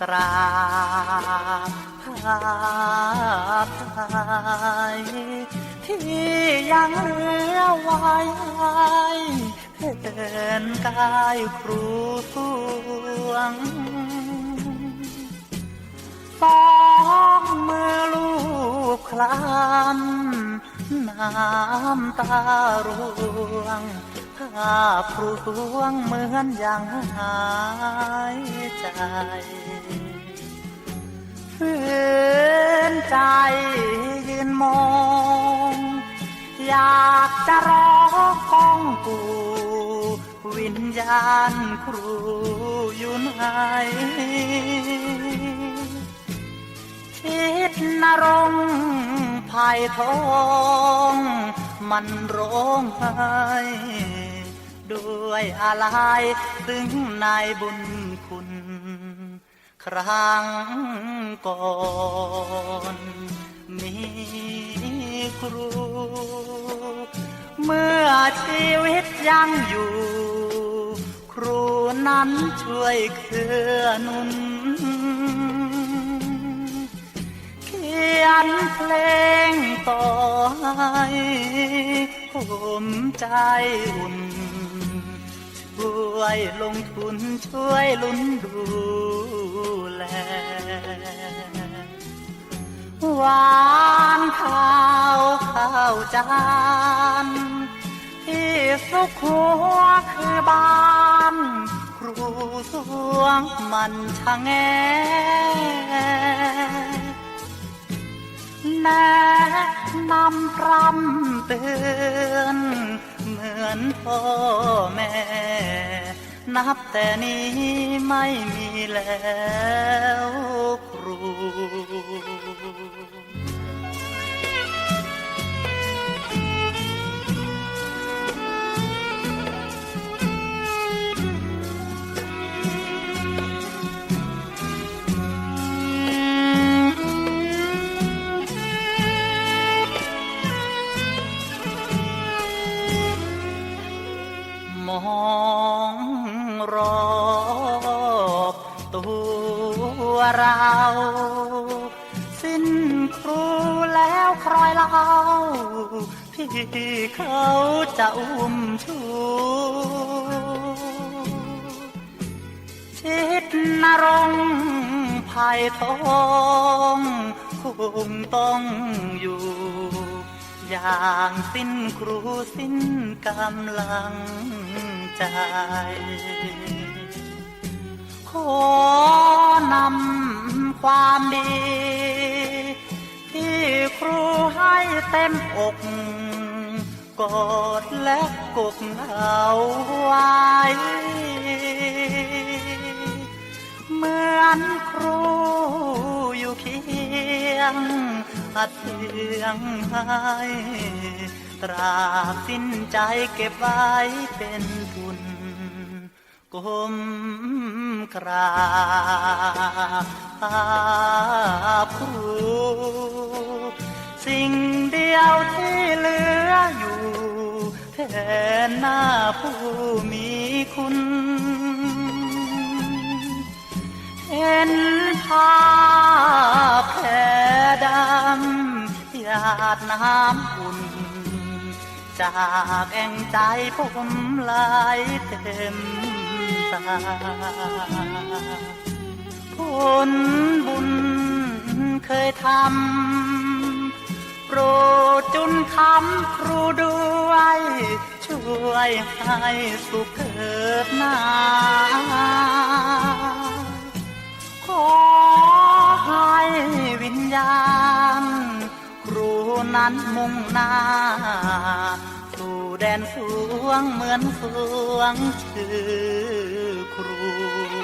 กราบภาพไทยที่ยังเหลือไว้เดินกายครูสวงสองมือลูกคลำน้ำตาร่วงาพครูสวงเหมือนอย่างหายใจฝืนใจยืนมอง อยากจะร้องก้องกูวิญญาณครูอยู่ไหนคิดนรงภายทอง มันร้องไห้ ด้วยอะไรถึงนายบุญคุณ ครั้งก่อนมีครู เมื่อชีวิตยังอยู่ ครูนั้นช่วยเคลือหนุน เขียนเพลงต่อให้ผมใจอุ่น วยลงทุนช่วยลุ้นดูแลหวานข้าวข้าวจานที่สุขหัวคือบ้าน ครูสวงมันชะแงแนะนำพรำเตือน มือนพ่อแม่ นับแต่นี้ไม่มีแล้วครู รอบตัวเรา สิ้นครูแล้วครอยเล่าพี่เขาจะอุ้มชูชิดนรงภายทองคงต้องอยู่ อย่างสิ้นครูสิ้นกำลังใจ ขอนำความดี ที่ครูให้เต็มอกกอดและกกเอาไว้ เหมือนครูอยู่เคียง อัดเสียงให้ตราบสิ้นใจเก็บไว้เป็นทุนก้มกราบครูสิ่งเดียวที่เหลืออยู่แทนหน้าผู้มีคุณเห็นภา น้ำอุ่น จากแอ่งใจผมไหลเต็มตาผลบุญเคยทำโปรดจุนคำครูด้วย ช่วยให้สุขเกิดนาขอให้วิญญาณ นั้นมุ่งหน้า สู่แดนสวงเหมือนสวงชื่อครู